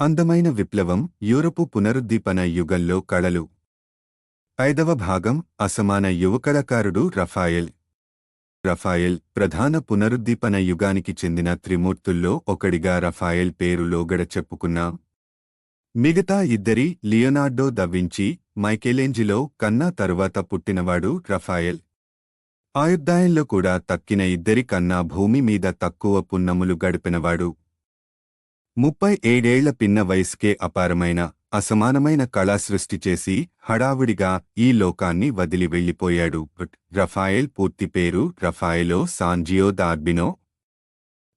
అందమైన విప్లవం యూరపు పునరుద్దీపన యుగంలో కళలు. ఐదవ భాగం అసమాన యువకళాకారుడు రఫాయెల్. రఫాయెల్ ప్రధాన పునరుద్దీపన యుగానికి చెందిన త్రిమూర్తుల్లో ఒకడిగా రఫాయెల్ పేరు లోగడ చెప్పుకున్నాం. మిగతా ఇద్దరి లియోనార్డో దవ్వించి మైకేలేంజిలో కన్నా తరువాత పుట్టినవాడు రఫాయెల్. ఆయుద్ధాయంలో కూడా తక్కిన ఇద్దరి కన్నా భూమి మీద తక్కువ పున్నములు గడిపినవాడు. ముప్పై ఏడేళ్ళ పిన్న వయసుకే అపారమైన అసమానమైన కళా సృష్టి చేసి హడావుడిగా ఈ లోకాన్ని వదిలి వెళ్ళిపోయాడు రఫాయెల్ పూర్తి పేరు రఫాయెలో సాంజియో ద అర్బినో.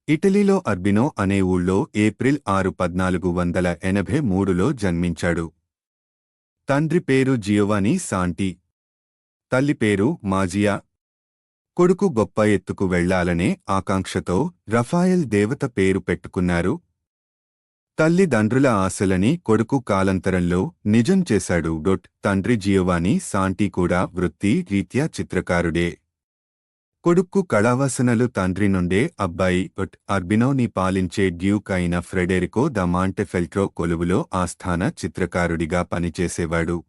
ఇటలీలో అర్బినో అనే ఊళ్ళో ఏప్రిల్ ఆరు పద్నాలుగు వందల ఎనభై మూడులో జన్మించాడు. తండ్రి పేరు జియోవాని సాంటి. తల్లి పేరు మాజియా. కొడుకు గొప్ప ఎత్తుకు వెళ్ళాలనే ఆకాంక్షతో రఫాయెల్ దేవత పేరు పెట్టుకున్నారు. తల్లిదండ్రుల ఆశలని కొడుకు కాలంతరంలో నిజం చేశాడు. డొట్ తండ్రి జియోవాని సాంటి కూడా వృత్తి రీత్యా చిత్రకారుడే. కొడుక్కు కళావాసనలు తండ్రి నుండే అబ్బాయి డొట్ అర్బినోని పాలించే డ్యూక్ అయిన ఫ్రెడెరికో ద మాంటెఫెల్ట్రో కొలువులో ఆస్థాన చిత్రకారుడిగా పనిచేసేవాడు.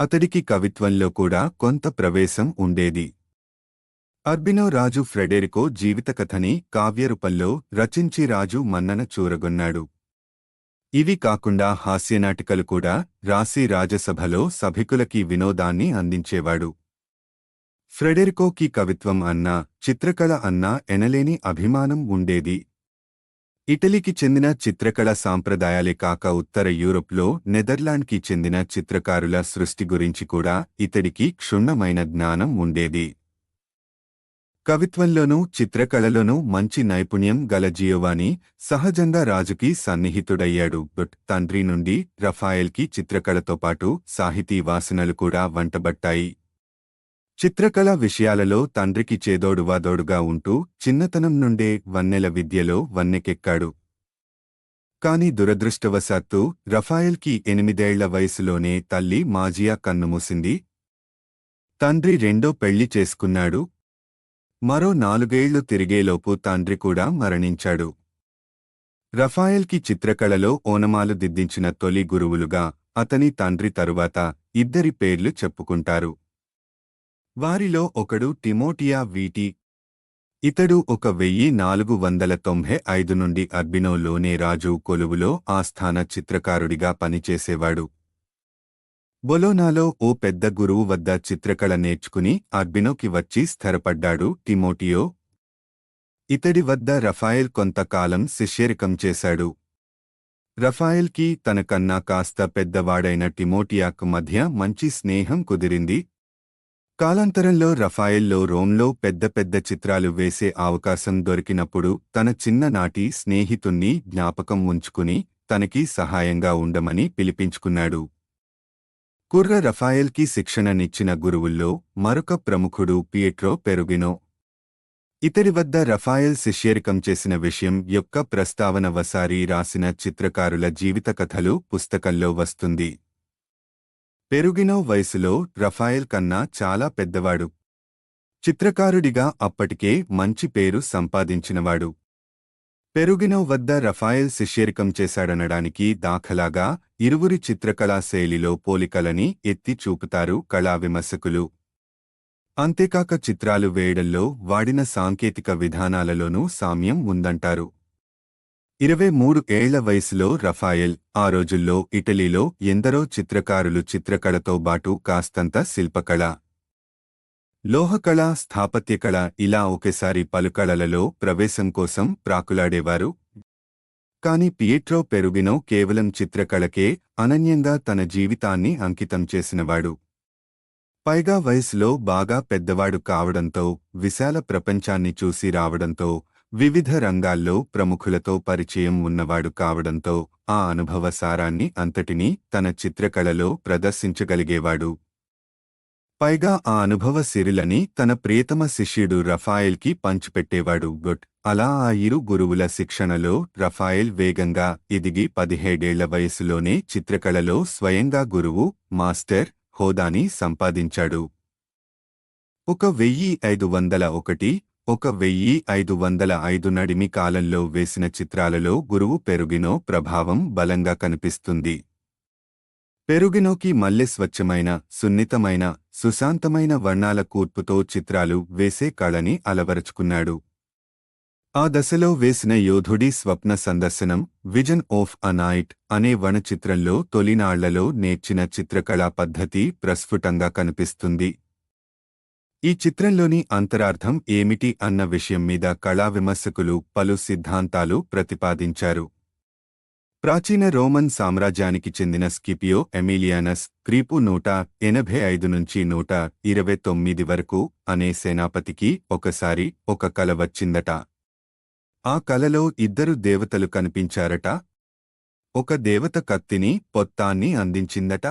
అతడికి కవిత్వంలో కూడా కొంత ప్రవేశం ఉండేది. అర్బినో రాజు ఫ్రెడెరికో జీవితకథని కావ్యరూపంలో రచించి రాజు మన్నన చూరగొన్నాడు. ఇవి కాకుండా హాస్యనాటికలు కూడా రాసి రాజసభలో సభికులకి వినోదాన్ని అందించేవాడు. ఫ్రెడెరికోకి కవిత్వం అన్నా చిత్రకళ అన్నా ఎనలేని అభిమానం ఉండేది. ఇటలీకి చెందిన చిత్రకళ సాంప్రదాయాలే కాక ఉత్తర యూరోప్లో నెదర్లాండ్కి చెందిన చిత్రకారుల సృష్టి గురించి కూడా ఇతడికి క్షుణ్ణమైన జ్ఞానం ఉండేది. కవిత్వంలోనూ చిత్రకళలోనూ మంచి నైపుణ్యం గల జియోవాని సహజంగా రాజుకి సన్నిహితుడయ్యాడు. బట్ తండ్రి నుండి రఫాయల్కి చిత్రకళతో పాటు సాహితీ వాసనలు కూడా వంటబట్టాయి. చిత్రకళ విషయాలలో తండ్రికి చేదోడువాదోడుగా ఉంటూ చిన్నతనం నుండే వన్నెల విద్యలో వన్నెకెక్కాడు. కాని దురదృష్టవశాత్తు రఫాయల్కి ఎనిమిదేళ్ళ వయసులోనే తల్లి మాజియా కన్నుమూసింది. తండ్రి రెండో పెళ్ళి చేసుకున్నాడు. మరో నాలుగేళ్ళు తిరిగేలోపు తండ్రి కూడా మరణించాడు. రఫాయల్కి చిత్రకళలో ఓనమాలు దిద్దించిన తొలి గురువులుగా అతని తండ్రి తరువాత ఇద్దరి పేర్లు చెప్పుకుంటారు. వారిలో ఒకడు టిమోటియా వీటి. ఇతడు ఒక వెయ్యి నాలుగు వందల తొంభై ఐదు నుండి అర్బినోలోనే రాజు కొలువులో ఆస్థాన చిత్రకారుడిగా పనిచేసేవాడు. బొలోనాలో ఓ పెద్ద గురువు వద్ద చిత్రకళ నేర్చుకుని అర్బినోకి వచ్చి స్థిరపడ్డాడు టిమోటియో ఇతడి వద్ద రఫాయెల్ కొంతకాలం శిష్యరికం చేశాడు. రఫాయెల్కి తనకన్నా కాస్త పెద్దవాడైన టిమోటియాకు మధ్య మంచి స్నేహం కుదిరింది. కాలాంతరంలో రఫాయెల్లో రోమ్లో పెద్ద పెద్ద చిత్రాలు వేసే అవకాశం దొరికినప్పుడు తన చిన్ననాటి స్నేహితుణ్ణి జ్ఞాపకం ఉంచుకుని తనకి సహాయంగా ఉండమని పిలిపించుకున్నాడు. కుర్ర రఫాయెల్కి శిక్షణనిచ్చిన గురువుల్లో మరొక ప్రముఖుడు పియట్రో పెరుగినో. ఇతడి వద్ద రఫాయెల్ శిష్యరికం చేసిన విషయం యొక్క ప్రస్తావన వసారి రాసిన చిత్రకారుల జీవిత కథలు పుస్తకంలో వస్తుంది. పెరుగినో వయసులో రఫాయెల్ కన్నా చాలా పెద్దవాడు. చిత్రకారుడిగా అప్పటికే మంచి పేరు సంపాదించినవాడు. పెరుగినో వద్ద రఫాయెల్ శిష్యరికం చేశాడనడానికి దాఖలాగా ఇరువురి చిత్రకళా శైలిలో పోలికలని ఎత్తి చూపుతారు కళా విమర్శకులు. అంతేకాక చిత్రాలు వేయడంలో వాడిన సాంకేతిక విధానాలలోనూ సామ్యం ఉందంటారు. ఇరవై మూడు ఏళ్ళ వయసులో రఫాయెల్ ఆ రోజుల్లో ఇటలీలో ఎందరో చిత్రకారులు చిత్రకళతో బాటు కాస్తంత శిల్పకళ. లోహకళ స్థాపత్యకళ ఇలా ఒకేసారి పలు కళలలో ప్రవేశం కోసం ప్రాకులాడేవారు. కాని పియట్రో పెరుగినో కేవలం చిత్రకళకే అనన్యంగా తన జీవితాన్ని అంకితం చేసినవాడు. పైగా వయసులో బాగా పెద్దవాడు కావడంతో విశాల ప్రపంచాన్ని చూసి రావడంతో వివిధ రంగాల్లో ప్రముఖులతో పరిచయం ఉన్నవాడు కావడంతో ఆ అనుభవ సారాన్ని అంతటినీ తన చిత్రకళలో ప్రదర్శించగలిగేవాడు. పైగా ఆ అనుభవ సిరిలని తన ప్రియతమ శిష్యుడు రఫాయెల్కి పంచిపెట్టేవాడు గుడ్. అలా ఆ ఇరు గురువుల శిక్షణలో రఫాయెల్ వేగంగా ఎదిగి పదిహేడేళ్ళ వయసులోనే చిత్రకళలో స్వయంగా గురువు మాస్టర్ హోదాని సంపాదించాడు. ఒక వెయ్యి ఐదు వందల ఒకటి ఒక వెయ్యి ఐదు వందల ఐదు నడిమి కాలంలో వేసిన చిత్రాలలో గురువు పెరుగినో ప్రభావం బలంగా కనిపిస్తుంది. పెరుగినోకి మల్లె స్వచ్ఛమైన సున్నితమైన సుశాంతమైన వర్ణాల కూర్పుతో చిత్రాలు వేసే కళని అలవరుచుకున్నాడు. ఆ దశలో వేసిన యోధుడి స్వప్న సందర్శనం విజన్ ఆఫ్ అ నైట్ అనే వనచిత్రంలో తొలినాళ్ళలో నేర్చిన చిత్రకళా పద్ధతి ప్రస్ఫుటంగా కనిపిస్తుంది. ఈ చిత్రంలోని అంతరార్థం ఏమిటి అన్న విషయం మీద కళా విమర్శకులు పలు సిద్ధాంతాలు ప్రతిపాదించారు. ప్రాచీన రోమన్ సామ్రాజ్యానికి చెందిన స్కిపియో ఎమిలియానస్ క్రీపు నూట ఎనభై ఐదు నుంచి నూట ఇరవై తొమ్మిది వరకు అనే సేనాపతికి ఒకసారి ఒక కల వచ్చిందట. ఆ కలలో ఇద్దరు దేవతలు కనిపించారట. ఒక దేవత కత్తిని పొత్తాన్ని అందించిందట.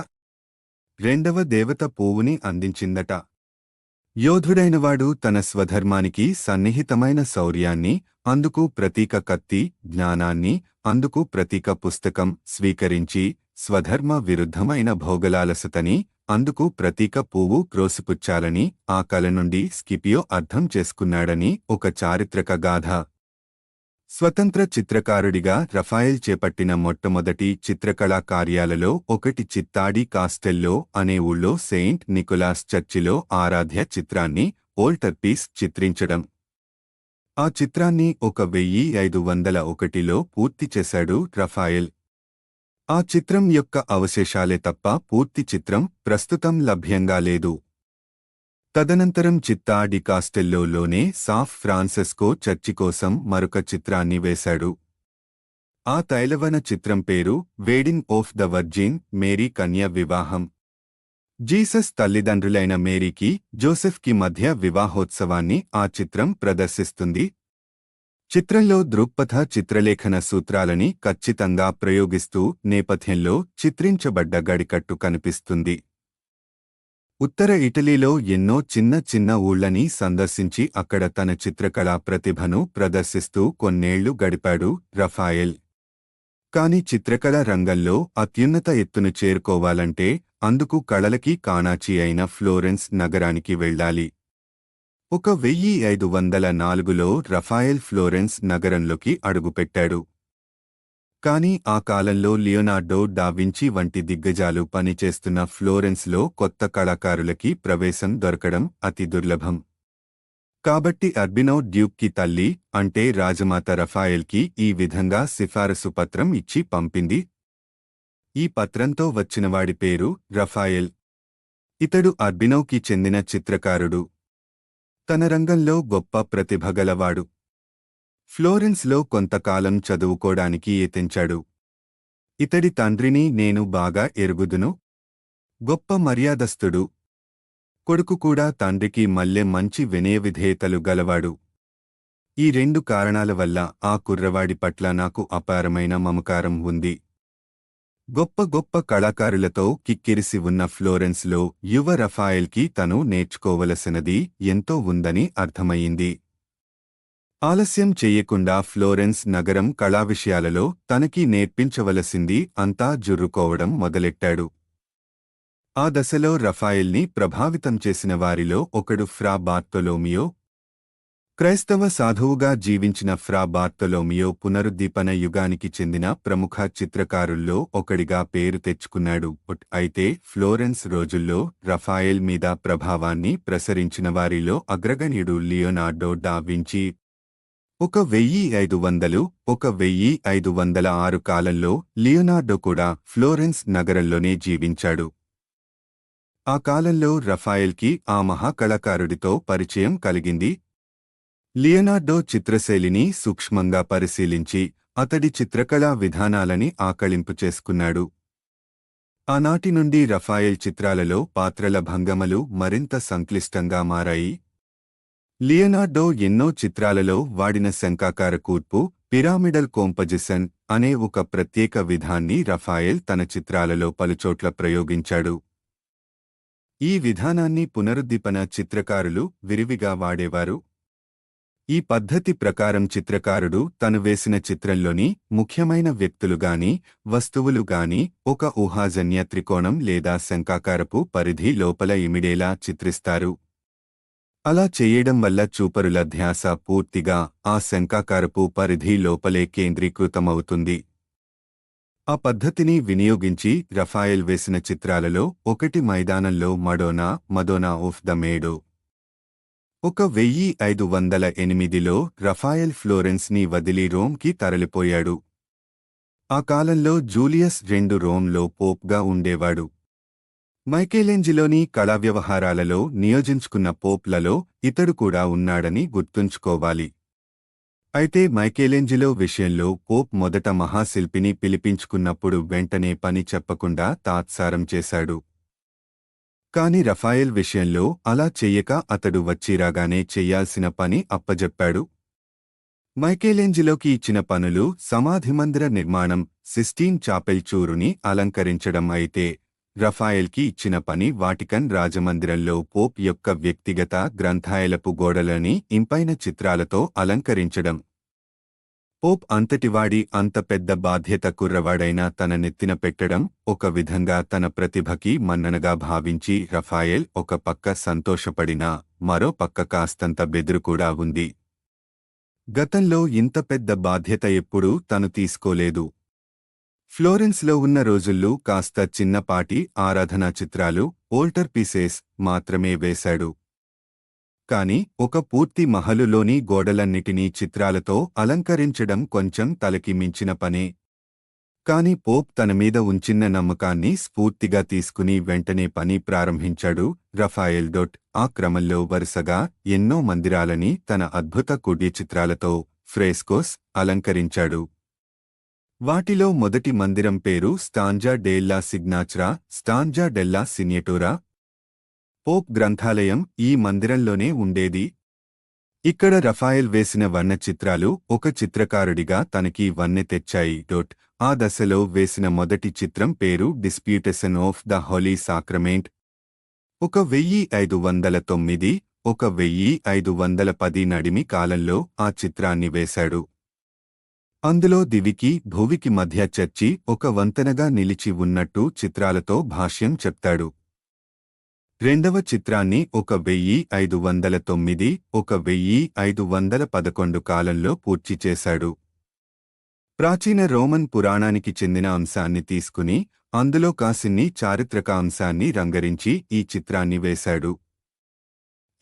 రెండవ దేవత పువ్వుని అందించిందట. యోధుడైనవాడు తన స్వధర్మానికి సన్నిహితమైన శౌర్యాన్ని అందుకు ప్రతీక కత్తి జ్ఞానాన్ని అందుకు ప్రతీక పుస్తకం స్వీకరించి స్వధర్మ విరుద్ధమైన భోగలాలసతని అందుకు ప్రతీక పువ్వు క్రోసిపుచ్చాలని ఆ కల నుండి స్కిపియో అర్థం చేసుకున్నాడని ఒక చారిత్రక గాథ. స్వతంత్ర చిత్రకారుడిగా రఫాయల్ చేపట్టిన మొట్టమొదటి చిత్రకళా కార్యాలలో ఒకటి చిత్తాడి కాస్టెల్లో అనే ఊళ్ళో సెయింట్ నికోలాస్ చర్చిలో ఆరాధ్య చిత్రాన్ని ఓల్టర్ పీస్ చిత్రించడం. ఆ చిత్రాన్ని ఒక వెయ్యి ఐదు వందల ఒకటిలో పూర్తి చేశాడు రఫాయల్. ఆ చిత్రం యొక్క అవశేషాలే తప్ప పూర్తి చిత్రం ప్రస్తుతం లభ్యంగా లేదు. తదనంతరం చిత్తా డి కాస్టెల్లోలోనే సాఫ్ ఫ్రాన్సెస్కో చర్చి కోసం మరొక చిత్రాన్ని వేశాడు. ఆ తైలవన చిత్రం పేరు wedding of the virgin Mary కన్య వివాహం. జీసస్ తల్లిదండ్రులైన మేరీకి జోసెఫ్కి మధ్య వివాహోత్సవాన్ని ఆ చిత్రం ప్రదర్శిస్తుంది. చిత్రంలో దృక్పథ చిత్రలేఖన సూత్రాలని ఖచ్చితంగా ప్రయోగిస్తూ నేపథ్యంలో చిత్రించబడ్డ గడికట్టు కనిపిస్తుంది. ఉత్తర ఇటలీలో ఎన్నో చిన్న చిన్న ఊళ్ళని సందర్శించి అక్కడ తన చిత్రకళా ప్రతిభను ప్రదర్శిస్తూ కొన్నేళ్ళు గడిపాడు రఫాయెల్. కాని చిత్రకళ రంగంలో అత్యున్నత ఎత్తును చేరుకోవాలంటే అందుకు కళలకి కాణాచి అయిన ఫ్లోరెన్స్ నగరానికి వెళ్ళాలి. ఒక వెయ్యి ఐదు వందల నాలుగులో రఫాయెల్ ఫ్లోరెన్స్ నగరంలోకి అడుగుపెట్టాడు. కాని ఆ కాలంలో లియోనార్డో డావించి వంటి దిగ్గజాలు పనిచేస్తున్న ఫ్లోరెన్స్లో కొత్త కళాకారులకి ప్రవేశం దొరకడం అతి దుర్లభం. కాబట్టి అర్బినో డ్యూక్కి తల్లి అంటే రాజమాత రఫాయెల్కి ఈ విధంగా సిఫారసు పత్రం ఇచ్చి పంపింది. ఈ పత్రంతో వచ్చినవాడి పేరు రఫాయెల్. ఇతడు అర్బినోకి చెందిన చిత్రకారుడు. తన రంగంలో గొప్ప ప్రతిభగలవాడు ఫ్లోరెన్స్లో కొంతకాలం చదువుకోడానికి యతించాడు ఇతడి తండ్రిని నేను బాగా ఎరుగుదును. గొప్ప మర్యాదస్థుడు కొడుకు కూడా తండ్రికి మల్లె మంచి వినయ విధేయతలు గలవాడు. ఈ రెండు కారణాల వల్ల ఆ కుర్రవాడి పట్ల నాకు అపారమైన మమకారం ఉంది. గొప్ప గొప్ప కళాకారులతో కిక్కిరిసి ఉన్న ఫ్లోరెన్స్లో యువ రఫాయల్కి తను నేర్చుకోవలసినది ఎంతో ఉందని అర్థమయ్యింది. ఆలస్యం చెయ్యకుండా ఫ్లోరెన్స్ నగరం కళా విషయాలలో తనకి నేర్పించవలసింది అంతా జుర్రుకోవడం మొదలెట్టాడు. ఆ దశలో రఫాయిల్ని ప్రభావితం చేసిన వారిలో ఒకడు ఫ్రా బార్తొలోమియో. క్రైస్తవ సాధువుగా జీవించిన ఫ్రా బార్తొలోమియో పునరుద్దీపన యుగానికి చెందిన ప్రముఖ చిత్రకారుల్లో ఒకడిగా పేరు తెచ్చుకున్నాడు. అయితే ఫ్లోరెన్స్ రోజుల్లో రఫాయెల్ మీద ప్రభావాన్ని ప్రసరించిన వారిలో అగ్రగణ్యుడు లియోనార్డో డా వించి ఒక వెయ్యి ఐదు వందలు ఒక వెయ్యి ఐదు వందల ఆరు కాలంలో లియోనార్డో కూడా ఫ్లోరెన్స్ నగరంలోనే జీవించాడు. ఆ కాలంలో రఫాయెల్కి ఆ మహాకళాకారుడితో పరిచయం కలిగింది. లియనార్డో చిత్రశైలిని సూక్ష్మంగా పరిశీలించి అతడి చిత్రకళా విధానాలని ఆకళింపు చేసుకున్నాడు. ఆనాటి నుండి రఫాయెల్ చిత్రాలలో పాత్రల భంగమలు మరింత సంక్లిష్టంగా మారాయి. లియనార్డో ఎన్నో చిత్రాలలో వాడిన శంకాకార కూర్పు పిరామిడల్ కోంపజిసన్ అనే ఒక ప్రత్యేక విధాన్ని రఫాయెల్ తన చిత్రాలలో పలుచోట్ల ప్రయోగించాడు. ఈ విధానాన్ని పునరుద్దీపన చిత్రకారులు విరివిగా వాడేవారు. ఈ పద్ధతి ప్రకారం చిత్రకారుడు తను వేసిన చిత్రంలోని ముఖ్యమైన వ్యక్తులుగాని వస్తువులుగాని ఒక ఊహాజన్య త్రికోణం లేదా శంకాకారపు పరిధి లోపల ఇమిడేలా చిత్రిస్తారు. అలా చేయడం వల్ల చూపరుల ధ్యాస పూర్తిగా ఆ శంకాకారపు పరిధి లోపలే కేంద్రీకృతమవుతుంది. ఆ పద్ధతిని వినియోగించి రఫాయెల్ వేసిన చిత్రాలలో ఒకటి మైదానంలో Madonna Madonna of the meadow. ఒక వెయ్యి ఐదు వందల ఎనిమిదిలో రఫాయెల్ ఫ్లోరెన్స్ని వదిలి రోమ్కి తరలిపోయాడు. ఆ కాలంలో జూలియస్ రెండు రోమ్లో పోప్గా ఉండేవాడు. మైకేలెంజిలోని కళా వ్యవహారాలలో నియోజించుకున్న పోప్లలో ఇతడు కూడా ఉన్నాడని గుర్తుంచుకోవాలి. అయితే మైకేలెంజిలో విషయంలో పోప్ మొదట మహాశిల్పిని పిలిపించుకున్నప్పుడు వెంటనే పని చెప్పకుండా తాత్సారం చేశాడు. కాని రఫాయెల్ విషయంలో అలా చెయ్యక అతడు వచ్చిరాగానే చెయ్యాల్సిన పని అప్పజెప్పాడు. మైకేలెంజిలోకి ఇచ్చిన పనులు సమాధిమందిర నిర్మాణం సిస్టీన్ చాపెల్ చూరుని అలంకరించడం అయితే రఫాయెల్కి ఇచ్చిన పని వాటికన్ రాజమందిరంలో పోప్ యొక్క వ్యక్తిగత గ్రంథాయలపు గోడలని ఇంపైన చిత్రాలతో అలంకరించడం. పోప్ అంతటివాడి అంత పెద్ద బాధ్యత కుర్రవాడైనా తన నెత్తిన పెట్టడం ఒక విధంగా తన ప్రతిభకి మన్ననగా భావించి రఫాయెల్ ఒక పక్క సంతోషపడినా మరో పక్క కాస్తంత బెదురు కూడా ఉంది. గతంలో ఇంత పెద్ద బాధ్యత ఎప్పుడూ తను తీసుకోలేదు. ఫ్లోరెన్స్లో ఉన్న రోజుల్లో కాస్త చిన్నపాటి ఆరాధనా చిత్రాలు ఓల్టర్ పీసెస్ మాత్రమే వేశాడు. కాని ఒక పూర్తి మహలులోని గోడలన్నిటినీ చిత్రాలతో అలంకరించడం కొంచెం తలకి మించిన పనే. కాని పోప్ తన మీద ఉంచిన నమ్మకాన్ని స్ఫూర్తిగా తీసుకుని వెంటనే పని ప్రారంభించాడు రఫాయెల్ డొట్ ఆ క్రమంలో వరుసగా ఎన్నో మందిరాలని తన అద్భుత కుడి చిత్రాలతో ఫ్రేస్కోస్ అలంకరించాడు. వాటిలో మొదటి మందిరం పేరు Stanza della Segnatura Stanza della Segnatura. Pope గ్రంథాలయం ఈ మందిరంలోనే ఉండేది. ఇక్కడ రఫాయెల్ వేసిన వర్ణ చిత్రాలు ఒక చిత్రకారుడిగా తనకి వన్నె తెచ్చాయి. డొట్. ఆ దశలో వేసిన మొదటి చిత్రం పేరు disputation of the holy sacrament. ఒక వెయ్యి ఐదు వందల తొమ్మిది ఒక వెయ్యి ఐదు వందల పది నడిమి కాలంలో ఆ చిత్రాన్ని వేశాడు. అందులో దివికి భువికి మధ్య చర్చి ఒక వంతెనగా నిలిచి ఉన్నట్టు చిత్రాలతో భాష్యం చెప్తాడు. రెండవ చిత్రాన్ని ఒక వెయ్యి ఐదు వందల తొమ్మిది ఒక వెయ్యి ఐదు వందల పదకొండు కాలంలో పూర్తి చేశాడు. ప్రాచీన రోమన్ పురాణానికి చెందిన అంశాన్ని తీసుకుని అందులో కాసిన్ని చారిత్రక అంశాన్ని రంగరించి ఈ చిత్రాన్ని వేశాడు.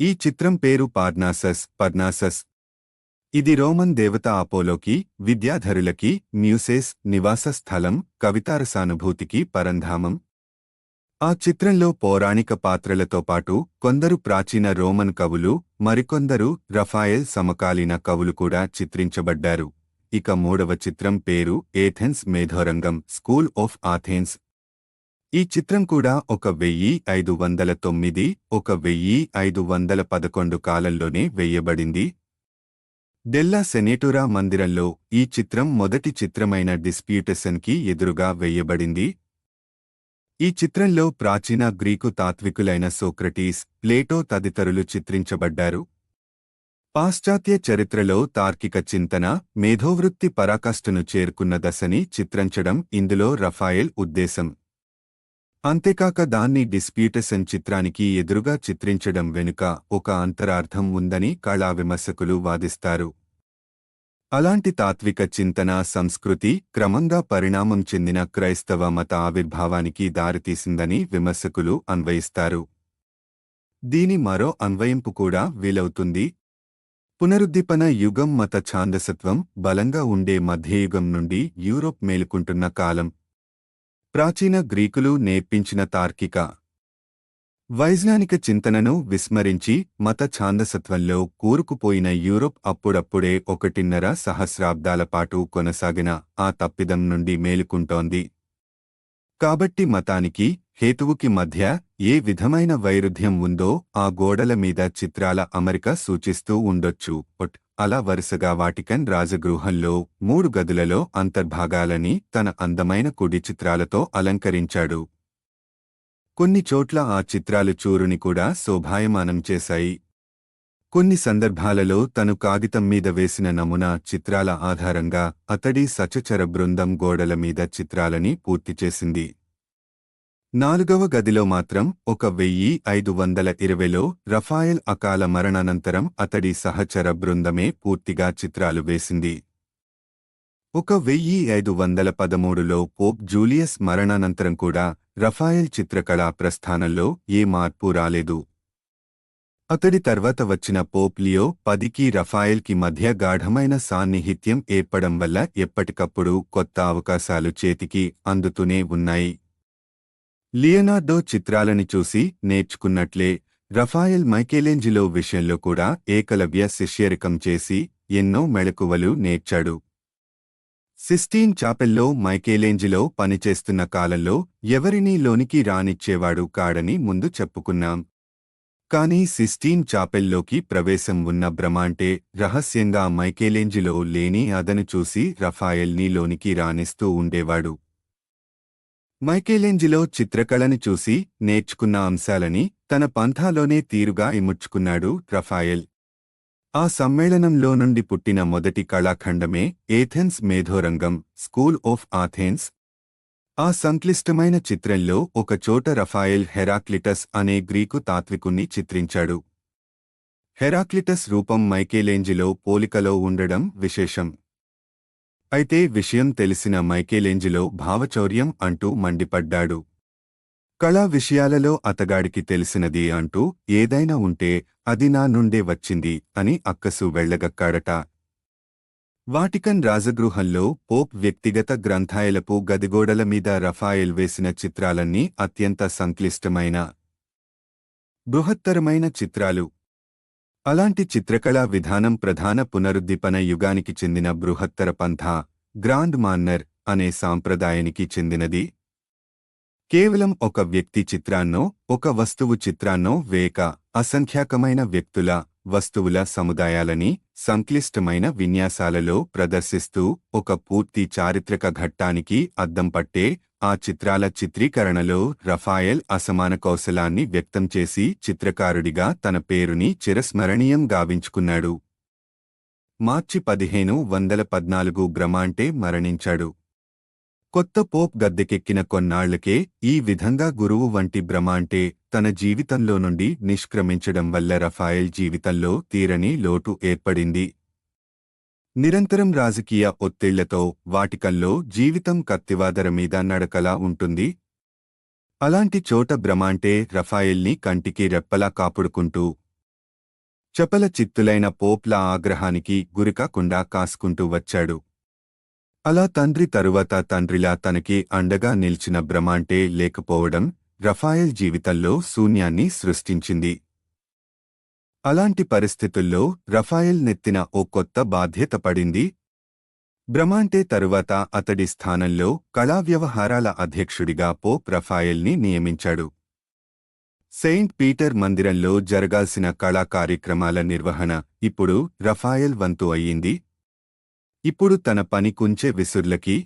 ఈ చిత్రం పేరు పార్నాసస్ పర్నాసస్ ఇది రోమన్ దేవత అపోలోకి విద్యాధరులకి మ్యూసేస్ నివాస స్థలం కవితారసానుభూతికి పరంధామం. ఆ చిత్రంలో పౌరాణిక పాత్రలతో పాటు కొందరు ప్రాచీన రోమన్ కవులు మరికొందరు రఫాయెల్ సమకాలీన కవులు కూడా చిత్రించబడ్డారు. ఇక మూడవ చిత్రం పేరు ఏథెన్స్ మేధోరంగం స్కూల్ ఆఫ్ ఆథెన్స్. ఈ చిత్రం కూడా ఒక వెయ్యి ఐదు వందల తొమ్మిది ఒక వెయ్యి ఐదు వందల పదకొండు కాలంలోనే వెయ్యబడింది డెల్లా సెనేటోరా మందిరంలో ఈ చిత్రం మొదటి చిత్రమైన డిస్ప్యూటెసన్కి ఎదురుగా వెయ్యబడింది ఈ చిత్రంలో ప్రాచీన గ్రీకు తాత్వికులైన సోక్రటీస్ ప్లేటో తదితరులు చిత్రించబడ్డారు. పాశ్చాత్య చరిత్రలో తార్కిక చింతన మేధోవృత్తి పరాకాష్ఠను చేరుకున్న దశని చిత్రించడం ఇందులో రఫాయెల్ ఉద్దేశం. అంతేకాక దాన్ని డిస్ప్యూటసన్ చిత్రానికి ఎదురుగా చిత్రించడం వెనుక ఒక అంతరార్థం ఉందని కళా విమర్శకులు వాదిస్తారు. అలాంటి తాత్విక చింతన సంస్కృతి క్రమంగా పరిణామం చెందిన క్రైస్తవ మత ఆవిర్భావానికి దారితీసిందని విమర్శకులు అన్వయిస్తారు. దీని మరో అన్వయింపు కూడా వీలవుతుంది. పునరుద్దీపన యుగం మత ఛాందసత్వం బలంగా ఉండే మధ్యయుగం నుండి యూరోప్ మేలుకుంటున్న కాలం. ప్రాచీన గ్రీకులు నేర్పించిన తార్కిక వైజ్ఞానిక చింతనను విస్మరించి మత ఛాందసత్వంలో కూరుకుపోయిన యూరోప్ అప్పుడప్పుడే ఒకటిన్నర సహస్రాబ్దాల పాటు కొనసాగిన ఆ తప్పిదం నుండి మేలుకుంటోంది. కాబట్టి మతానికి హేతువుకి మధ్య ఏ విధమైన వైరుధ్యం ఉందో ఆ గోడల మీద చిత్రాల అమరిక సూచిస్తూ ఉండొచ్చు. ఒట్ అలా వరుసగా వాటికన్ రాజగృహంలో మూడు గదులలో అంతర్భాగాలని తన అందమైన కుడి చిత్రాలతో అలంకరించాడు. కొన్ని చోట్ల ఆ చిత్రాలు చూరుని కూడా శోభాయమానం చేశాయి. కొన్ని సందర్భాలలో తను కాగితం మీద వేసిన నమూనా చిత్రాల ఆధారంగా అతడి సచచర బృందం గోడల మీద చిత్రాలని పూర్తి చేసింది. నాలుగవ గదిలో మాత్రం ఒక వెయ్యి ఐదు వందల ఇరవైలో రఫాయల్ అకాల మరణానంతరం అతడి సహచర బృందమే పూర్తిగా చిత్రాలు వేసింది. ఒక వెయ్యి ఐదు వందల పదమూడులో పోప్ జూలియస్ మరణానంతరం కూడా రఫాయల్ చిత్రకళా ప్రస్థానంలో ఏ మార్పు రాలేదు. అతడి తర్వాత వచ్చిన పోప్ లియో పదికి రఫాయల్కి మధ్య గాఢమైన సాన్నిహిత్యం ఏర్పడం వల్ల ఎప్పటికప్పుడు కొత్త అవకాశాలు చేతికి అందుతూనే ఉన్నాయి. లియనార్డో చిత్రాలని చూసి నేర్చుకున్నట్లే రఫాయల్ మైకేలేంజిలో విషయంలో కూడా ఏకలవ్య శిష్యరికం చేసి ఎన్నో మెళకువలు నేర్చాడు. సిస్టీన్ చాపెల్లో మైకేలేంజిలో పనిచేస్తున్న కాలంలో ఎవరినీ లోనికి రానిచ్చేవాడు కాడని ముందు చెప్పుకున్నాం. కానీ సిస్టీన్ చాపెల్లోకి ప్రవేశం ఉన్న బ్రమాంటే రహస్యంగా మైకేలేంజిలో లేని అదను చూసి రఫాయల్ని లోనికి రానిస్తూ ఉండేవాడు. మైకేలేంజిలో చిత్రకళని చూసి నేర్చుకున్న అంశాలని తన పంథాలోనే తీరుగా ఇముడ్చుకున్నాడు రఫాయెల్. ఆ సమ్మేళనంలో నుండి పుట్టిన మొదటి కళాఖండమే ఏథెన్స్ మేధోరంగం స్కూల్ ఆఫ్ ఆథెన్స్. ఆ సంక్లిష్టమైన చిత్రంలో ఒక చోట రఫాయల్ హెరాక్లిటస్ అనే గ్రీకు తాత్వికుణ్ణి చిత్రించాడు. హెరాక్లిటస్ రూపం మైకేలేంజిలో పోలికలో ఉండడం విశేషం. అయితే విషయం తెలిసిన మైకేలేంజిలో భావచౌర్యం అంటూ మండిపడ్డాడు. కళా విషయాలలో అతగాడికి తెలిసినది అంటూ ఏదైనా ఉంటే అది నా నుండే వచ్చింది అని అక్కసు వెళ్ళగక్కాడట వాటికన్ రాజగృహంలో పోప్ వ్యక్తిగత గ్రంథాయలపు గదిగోడల మీద రఫాయల్ వేసిన చిత్రాలన్నీ అత్యంత సంక్లిష్టమైన బృహత్తరమైన చిత్రాలు. అలాంటి చిత్రకళా విధానం ప్రధాన పునరుద్దీపన యుగానికి చెందిన బృహత్తర పంథా గ్రాండ్ మాన్నర్ అనే సాంప్రదాయానికి చెందినది. కేవలం ఒక వ్యక్తి చిత్రాన్నో ఒక వస్తువు చిత్రాన్నో వేక అసంఖ్యాకమైన వ్యక్తుల వస్తువుల సముదాయాలని సంక్లిష్టమైన విన్యాసాలలో ప్రదర్శిస్తూ ఒక పూర్తి చారిత్రక ఘట్టానికి అద్దం పట్టే ఆ చిత్రాల చిత్రీకరణలో రఫాయెల్ అసమాన కౌశలాన్ని వ్యక్తం చేసి చిత్రకారుడిగా తన పేరుని చిరస్మరణీయం గావించుకున్నాడు. మార్చి పదిహేను వందల పద్నాలుగు గ్రమాంటే మరణించాడు. కొత్త పోప్ గద్దెకెక్కిన కొన్నాళ్ళకే ఈ విధంగా గురువు వంటి బ్రమాంటే తన జీవితంలో నుండి నిష్క్రమించడం వల్ల రఫాయెల్ జీవితంలో తీరని లోటు ఏర్పడింది. నిరంతరం రాజకీయ ఒత్తిళ్ళతో వాటికల్లో జీవితం కత్తివాదర మీద నడకలా ఉంటుంది. అలాంటి చోట బ్రమాంటే రఫాయిల్ని కంటికి రెప్పలా కాపుడుకుంటూ చపల చిత్తులైన పోప్ల ఆగ్రహానికి గురికాకుండా కాసుకుంటూ వచ్చాడు. అలా తండ్రి తరువాత తండ్రిలా తనకి అండగా నిలిచిన బ్రమాంటే లేకపోవడం రఫాయల్ జీవితంలో శూన్యాన్ని సృష్టించింది. అలాంటి పరిస్థితుల్లో రఫాయెల్ నెత్తిన ఓ కొత్త బాధ్యత పడింది. బ్రమాంటే తరువాత అతడి స్థానంలో కళా వ్యవహారాల అధ్యక్షుడిగా పోప్ రఫాయెల్ని నియమించాడు. సెయింట్ పీటర్ మందిరంలో జరగాల్సిన కళా కార్యక్రమాల నిర్వహణ ఇప్పుడు రఫాయెల్ వంతు అయ్యింది. ఇప్పుడు తన పని కుంచే విసుర్లకి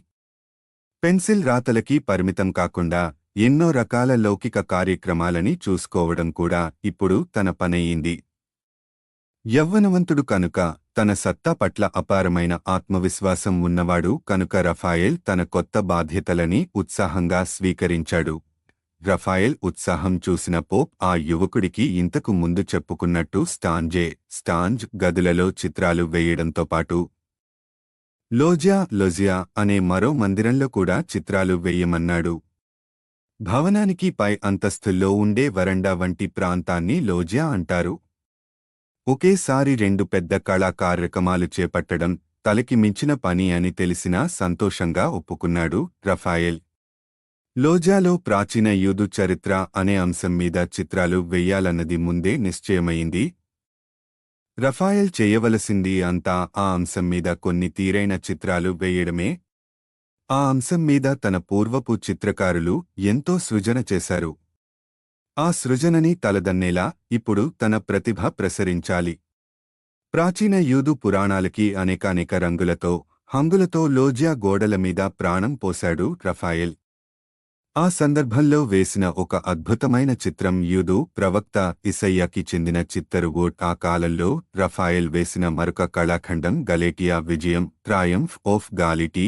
పెన్సిల్ రాతలకి పరిమితం కాకుండా ఎన్నో రకాల లౌకిక కార్యక్రమాలని చూసుకోవడం కూడా ఇప్పుడు తన పనయ్యింది యవ్వనవంతుడు కనుక తన సత్తా పట్ల అపారమైన ఆత్మవిశ్వాసం ఉన్నవాడు కనుక రఫాయెల్ తన కొత్త బాధ్యతలని ఉత్సాహంగా స్వీకరించాడు. రఫాయెల్ ఉత్సాహం చూసిన పోప్ ఆ యువకుడికి ఇంతకు ముందు చెప్పుకున్నట్టు స్టాంజే స్టాంజ్ గదులలో చిత్రాలు వేయడంతో పాటు లోజియా లొజియా అనే మరో మందిరంలో కూడా చిత్రాలు వేయమన్నాడు. భవనానికి పై అంతస్తుల్లో ఉండే వరండా వంటి ప్రాంతాన్ని లోజియా అంటారు. ఒకేసారి రెండు పెద్ద కళా కార్యక్రమాలు చేపట్టడం తలకి మించిన పని అని తెలిసినా సంతోషంగా ఒప్పుకున్నాడు రఫాయెల్. లోజాలో ప్రాచీన యూదు చరిత్ర అనే అంశం మీద చిత్రాలు వెయ్యాలన్నది ముందే నిశ్చయమైంది. రఫాయల్ చేయవలసింది అంతా ఆ అంశం మీద కొన్ని తీరైన చిత్రాలు వేయడమే. ఆ అంశం మీద తన పూర్వపు చిత్రకారులు ఎంతో సృజన చేశారు. ఆ సృజనని తలదన్నేలా ఇప్పుడు తన ప్రతిభ ప్రసరించాలి. ప్రాచీన యూదు పురాణాలకి అనేకానేక రంగులతో హంగులతో లోజియా గోడల మీద ప్రాణం పోశాడు రఫాయెల్. ఆ సందర్భంలో వేసిన ఒక అద్భుతమైన చిత్రం యూదు ప్రవక్త ఇసయ్యాకి చెందిన చిత్తరుగోట్ ఆ కాలంలో రఫాయెల్ వేసిన మరొక కళాఖండం గలేటియా విజయం ట్రాయంఫ్ ఆఫ్ గాలిటీ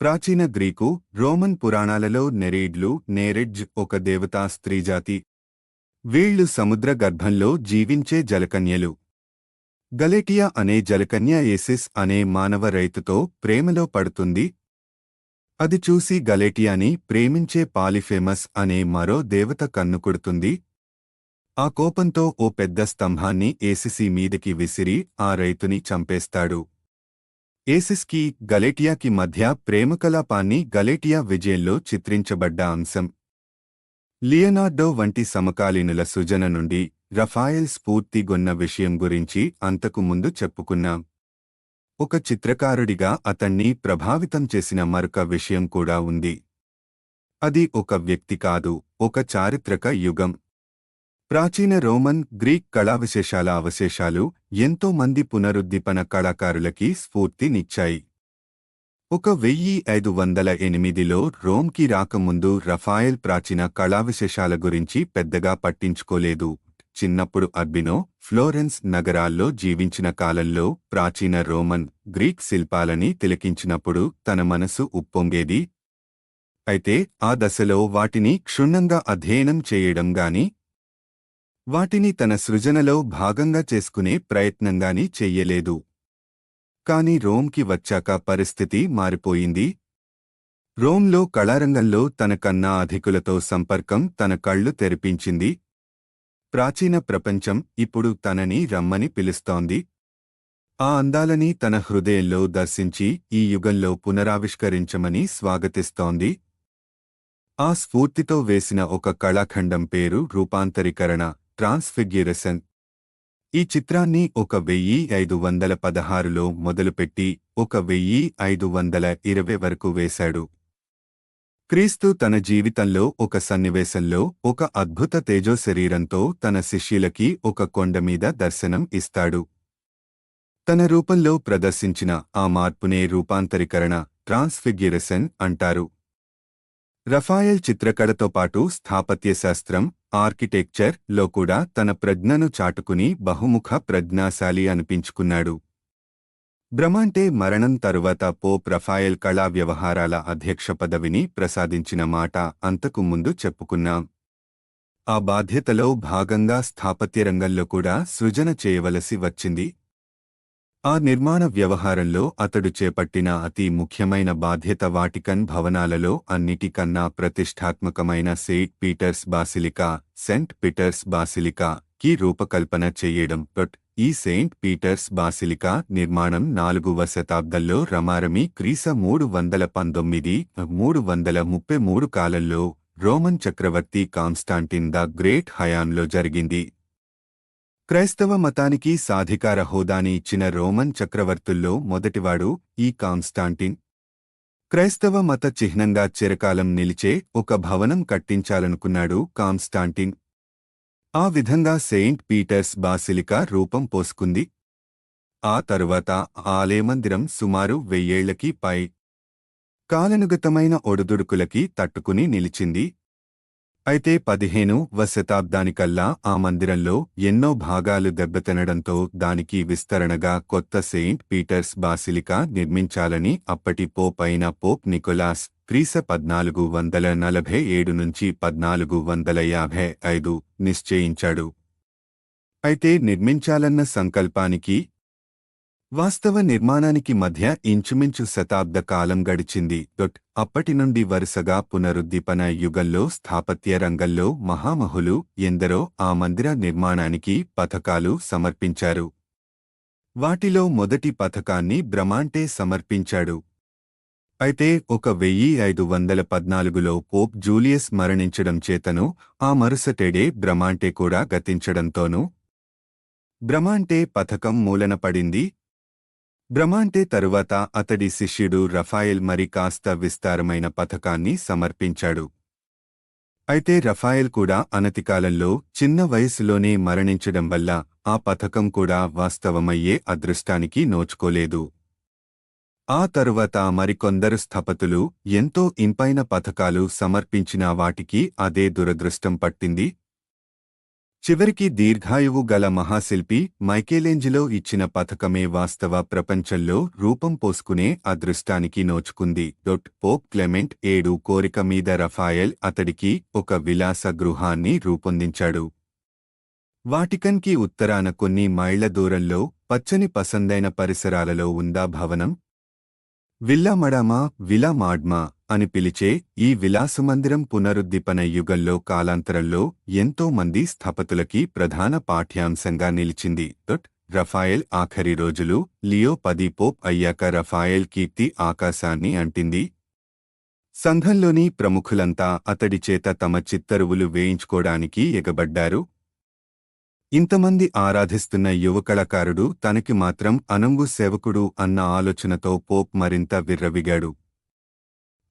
ప్రాచీన గ్రీకు రోమన్ పురాణాలలో నెరీడ్లు నేరెడ్జ్ ఒక దేవతా స్త్రీజాతి. వీళ్ళు సముద్ర గర్భంలో జీవించే జలకన్యలు. గలేటియా అనే జలకన్య ఏసిస్ అనే మానవ రైతుతో ప్రేమలో పడుతుంది. అది చూసి గలేటియాని ప్రేమించే పాలిఫేమస్ అనే మరో దేవత కన్నుకొడుతుంది ఆ కోపంతో ఓ పెద్ద స్తంభాన్ని ఏసిసి మీదికి విసిరి ఆ రైతుని చంపేస్తాడు. ఏసిస్కి గలేటియాకి మధ్య ప్రేమకలాపాన్ని గలేటియా విజయంలో చిత్రించబడ్డ అంశం. లియనార్డో వంటి సమకాలీనుల సృజన నుండి రఫాయల్ స్ఫూర్తిగొన్న విషయం గురించి అంతకు ముందు చెప్పుకున్నాం. ఒక చిత్రకారుడిగా అతణ్ణి ప్రభావితం చేసిన మరొక విషయం కూడా ఉంది. అది ఒక వ్యక్తి కాదు ఒక చారిత్రక యుగం. ప్రాచీన రోమన్ గ్రీక్ కళావిశేషాల అవశేషాలు ఎంతో మంది పునరుద్దీపన కళాకారులకి స్ఫూర్తినిచ్చాయి ఒక వెయ్యి ఐదు వందల ఎనిమిదిలో రోమ్కి రాకముందు రఫాయల్ ప్రాచీన కళావిశేషాల గురించి పెద్దగా పట్టించుకోలేదు. చిన్నప్పుడు అర్బినో ఫ్లోరెన్స్ నగరాల్లో జీవించిన కాలంలో ప్రాచీన రోమన్ గ్రీక్ శిల్పాలని తిలకించినప్పుడు తన మనసు ఉప్పొంగేది. అయితే ఆ దశలో వాటిని క్షుణ్ణంగా అధ్యయనం చేయడం గాని వాటిని తన సృజనలో భాగంగా చేసుకునే ప్రయత్నంగాని చెయ్యలేదు. కాని రోమ్కి వచ్చాక పరిస్థితి మారిపోయింది. రోమ్లో కళారంగంలో తన కన్నా అధికులతో సంపర్కం తన కళ్ళు తెరిపించింది. ప్రాచీన ప్రపంచం ఇప్పుడు తనని రమ్మని పిలుస్తోంది. ఆ అందాలని తన హృదయంలో దర్శించి ఈ యుగంలో పునరావిష్కరించమని స్వాగతిస్తోంది. ఆ స్ఫూర్తితో వేసిన ఒక కళాఖండం పేరు రూపాంతరీకరణ. ట్రాన్స్ఫిగ్యూరేషన్ ఈ చిత్రాన్ని ఒక వెయ్యి ఐదు వందల పదహారులో మొదలుపెట్టి ఒక వెయ్యి ఐదు వందల ఇరవై వరకు వేశాడు. క్రీస్తు తన జీవితంలో ఒక సన్నివేశంలో ఒక అద్భుత తేజో శరీరంతో తన శిష్యులకి ఒక కొండమీద దర్శనం ఇస్తాడు. తన రూపంలో ప్రదర్శించిన ఆ మార్పునే రూపాంతరీకరణ ట్రాన్స్ఫిగ్యురేషన్ అంటారు. రఫాయల్ చిత్రకళతో పాటు స్థాపత్యశాస్త్రం ఆర్కిటెక్చర్లో కూడా తన ప్రజ్ఞను చాటుకుని బహుముఖ ప్రజ్ఞాశాలి అనిపించుకున్నాడు. బ్రమాంటే మరణం తరువాత పోప్ రఫాయల్ కళా వ్యవహారాల అధ్యక్ష పదవిని ప్రసాదించిన మాట అంతకు ముందు చెప్పుకున్నాం. ఆ బాధ్యతలో భాగంగా స్థాపత్య రంగంలో కూడా సృజన చేయవలసి వచ్చింది. ఆ నిర్మాణ వ్యవహారంలో అతడు చేపట్టిన అతి ముఖ్యమైన బాధ్యత వాటికన్ భవనాలలో అన్నిటికన్నా ప్రతిష్టాత్మకమైన saint Peter's basilica saint Peter's basilica కి రూపకల్పన చెయ్యడం బట్ ఈ సెయింట్ పీటర్స్ బాసిలికా నిర్మాణం నాలుగవ శతాబ్దంలో రమారమి క్రీస మూడు వందల పంతొమ్మిది మూడు వందల ముప్పై మూడు కాలంలో రోమన్ చక్రవర్తి కాన్స్టాంటిన్ ద గ్రేట్ హయాంలో జరిగింది. క్రైస్తవ మతానికి సాధికార హోదాని ఇచ్చిన రోమన్ చక్రవర్తుల్లో మొదటివాడు ఈ కాన్స్టాంటిన్. క్రైస్తవ మత చిహ్నంగా చిరకాలం నిలిచే ఒక భవనం కట్టించాలనుకున్నాడు కాన్స్టాంటిన్. ఆ విధంగా సెయింట్ పీటర్స్ బాసిలికా రూపం పోసుకుంది. ఆ తరువాత ఆలయమందిరం సుమారు వెయ్యేళ్ళకి పై. కాలనుగతమైన ఒడుదుడుకులకి తట్టుకుని నిలిచింది అయితే పదిహేను వ శతాబ్దానికల్లా ఆ మందిరంలో ఎన్నో భాగాలు దెబ్బతినడంతో దానికి విస్తరణగా కొత్త సెయింట్ పీటర్స్ బాసిలికా నిర్మించాలని అప్పటి పోప్ అయిన పోప్ నికోలాస్ క్రీస పద్నాలుగు వందల నలభై ఏడు నుంచి పద్నాలుగు వందల యాభై ఐదు నిశ్చయించాడు. అయితే నిర్మించాలన్న సంకల్పానికి వాస్తవ నిర్మాణానికి మధ్య ఇంచుమించు శతాబ్ద కాలం గడిచింది. దొట్ అప్పటి నుండి వరుసగా పునరుద్దీపన యుగంలో స్థాపత్య రంగంలో మహామహులు ఎందరో ఆ మందిర నిర్మాణానికి పథకాలు సమర్పించారు. వాటిలో మొదటి పథకాన్ని బ్రమాంటే సమర్పించాడు. అయితే ఒక వెయ్యి ఐదు వందల పద్నాలుగులో పోప్ జూలియస్ మరణించడం చేతను ఆ మరుసటేడే బ్రమాంటే కూడా గతించడంతోనూ బ్రమాంటే పథకం మూలన పడింది. బ్రహ్మాంటే తరువాత అతడి శిష్యుడు రఫాయెల్ మరి కాస్త విస్తారమైన పథకాన్ని సమర్పించాడు. అయితే రఫాయెల్ కూడా అనతికాలంలో చిన్న వయసులోనే మరణించడం వల్ల ఆ పథకం కూడా వాస్తవమయ్యే అదృష్టానికి నోచుకోలేదు. ఆ తరువాత మరికొందరు స్థపతులు ఎంతో ఇంపైన పథకాలు సమర్పించినా వాటికి అదే దురదృష్టం పట్టింది. చివరికి దీర్ఘాయువు గల మహాశిల్పి మైకేలేంజిలో ఇచ్చిన పథకమే వాస్తవ ప్రపంచంలో రూపం పోసుకునే అదృష్టానికి నోచుకుంది. డొట్ పోప్ క్లెమెంట్ ఏడు కోరిక మీద రఫాయెల్ అతడికి ఒక విలాస గృహాన్ని రూపొందించాడు. వాటికన్కి ఉత్తరాన కొన్ని మైళ్ళ దూరంలో పచ్చని పసందైన పరిసరాలలో ఉందా భవనం? విల్లామడామా విలామాడ్మా విలా మాడ్మా అని పిలిచే ఈ విలాసమందిరం పునరుద్దీపన యుగంలో కాలాంతరంలో ఎంతో మంది స్థపతులకి ప్రధాన పాఠ్యాంశంగా నిలిచింది. డొట్ రఫాయెల్ ఆఖరి రోజులు లియో పది పోప్ అయ్యాక రఫాయెల్ కీర్తి ఆకాశాన్ని అంటింది. సంఘంలోని ప్రముఖులంతా అతడి చేత తమ చిత్తరువులు వేయించుకోడానికి ఎగబడ్డారు. ఇంతమంది ఆరాధిస్తున్న యువ కళాకారుడు తనకి మాత్రం అనంగు సేవకుడు అన్న ఆలోచనతో పోప్ మరింత విర్రవిగాడు.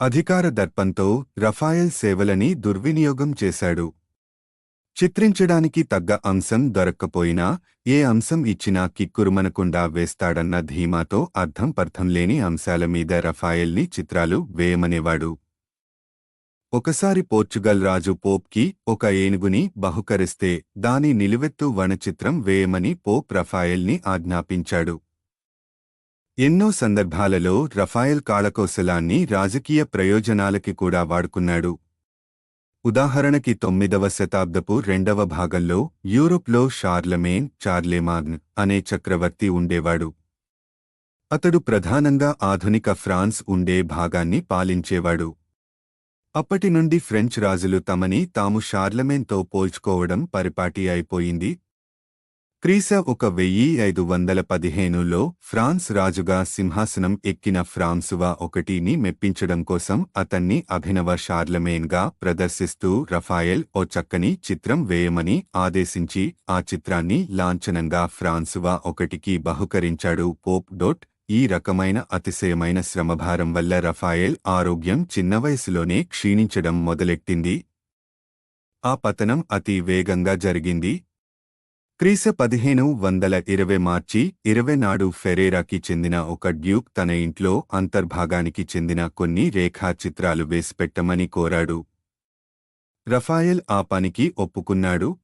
అధికార దర్పంతో రఫాయల్ సేవలని దుర్వినియోగం చేశాడు. చిత్రించడానికి తగ్గ అంశం దొరక్కపోయినా ఏ అంశం ఇచ్చినా కిక్కురుమనకుండా వేస్తాడన్న ధీమాతో అర్థం అంశాలమీద అంశాల మీద రఫాయల్ని చిత్రాలు వేయమనేవాడు. ఒకసారి పోర్చుగల్ రాజు పోప్కి ఒక ఏనుగుని బహుకరిస్తే దాని నిలువెత్తు వణచిత్రం వేయమని పోప్ రఫాయల్ని ఆజ్ఞాపించాడు. ఎన్నో సందర్భాలలో రఫాయల్ కాళకౌశలాన్ని రాజకీయ ప్రయోజనాలకి కూడా వాడుకున్నాడు. ఉదాహరణకి తొమ్మిదవ శతాబ్దపు రెండవ భాగంలో యూరోప్లో షార్లమేన్ చార్లెమాగ్న్ అనే చక్రవర్తి ఉండేవాడు. అతడు ప్రధానంగా ఆధునిక ఫ్రాన్స్ ఉండే భాగాన్ని పాలించేవాడు. అప్పటి నుండి ఫ్రెంచ్ రాజులు తమని తాము షార్లమెన్తో పోల్చుకోవడం పరిపాటి అయిపోయింది. క్రీస ఒక వెయ్యి ఐదు వందల పదిహేనులో ఫ్రాన్స్ రాజుగా సింహాసనం ఎక్కిన ఫ్రాన్సువా ఒకటిని మెప్పించడం కోసం అతన్ని అభినవ షార్లమేన్గా ప్రదర్శిస్తూ రఫాయెల్ ఓ చక్కని చిత్రం వేయమని ఆదేశించి ఆ చిత్రాన్ని లాంఛనంగా ఫ్రాన్సువా ఒకటికి బహుకరించాడు. పోప్ డోట్ ఈ రకమైన అతిశయమైన శ్రమభారం వల్ల రఫాయెల్ ఆరోగ్యం చిన్న వయసులోనే క్షీణించడం మొదలెట్టింది. ఆ పతనం అతి వేగంగా జరిగింది. క్రీస పదిహేను వందల ఇరవై మార్చి ఇరవై నాడు ఫెరేరాకి చెందిన ఒక డ్యూక్ తన ఇంట్లో అంతర్భాగానికి చెందిన కొన్ని రేఖాచిత్రాలు వేసిపెట్టమని కోరాడు. రఫాయెల్ ఆ పనికి ఒప్పుకున్నాడు.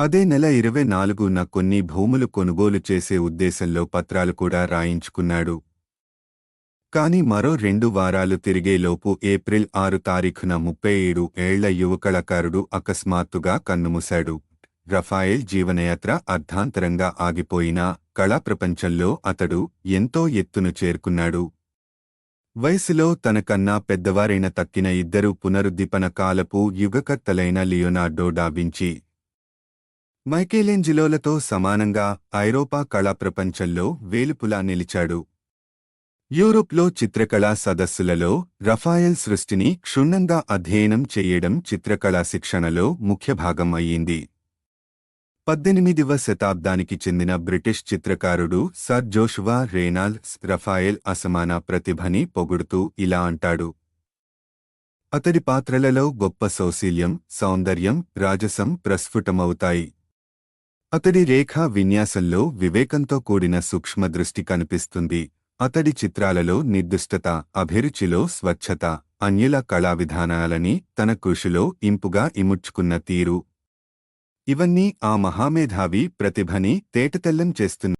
అదే నెల ఇరవై నాలుగున కొన్ని భూములు కొనుగోలు చేసే ఉద్దేశంలో పత్రాలు కూడా రాయించుకున్నాడు. కాని మరో రెండు వారాలు తిరిగేలోపు ఏప్రిల్ ఆరు తారీఖున ముప్పై ఏడు ఏళ్ళ యువకళకారుడు అకస్మాత్తుగా కన్నుమూశాడు. రఫాయెల్ జీవనయాత్ర అర్ధాంతరంగా ఆగిపోయినా కళా ప్రపంచంలో అతడు ఎంతో ఎత్తును చేరుకున్నాడు. వయసులో తనకన్నా పెద్దవారైన తక్కిన ఇద్దరు పునరుద్దీపన కాలపు యుగకర్తలైన లియోనార్డో డాబించి మైకేలెంజిలోలతో సమానంగా ఐరోపా కళా ప్రపంచంలో వేలుపులా నిలిచాడు. యూరోప్లో చిత్రకళా సదస్సులలో రఫాయల్ సృష్టిని క్షుణ్ణంగా అధ్యయనం చేయడం చిత్రకళా శిక్షణలో ముఖ్య భాగం అయ్యింది. పద్దెనిమిదివ శతాబ్దానికి చెందిన బ్రిటిష్ చిత్రకారుడు సర్ జోషువా రేనాల్డ్స్ రఫాయెల్ అసమాన ప్రతిభని పొగుడుతూ ఇలా అంటాడు. అతడి పాత్రలలో గొప్ప సౌశీల్యం సౌందర్యం రాజసం ప్రస్ఫుటమవుతాయి. అతడి రేఖా విన్యాసంలో వివేకంతో కూడిన సూక్ష్మదృష్టి కనిపిస్తుంది. అతడి చిత్రాలలో నిర్దిష్టత అభిరుచిలో స్వచ్ఛత అన్యుల కళా విధానాలని తన కృషిలో ఇంపుగా ఇముడ్చుకున్న తీరు. ఇవన్నీ ఆ మహామేధావి ప్రతిభని తేటతెల్లం చేస్తున్నాయి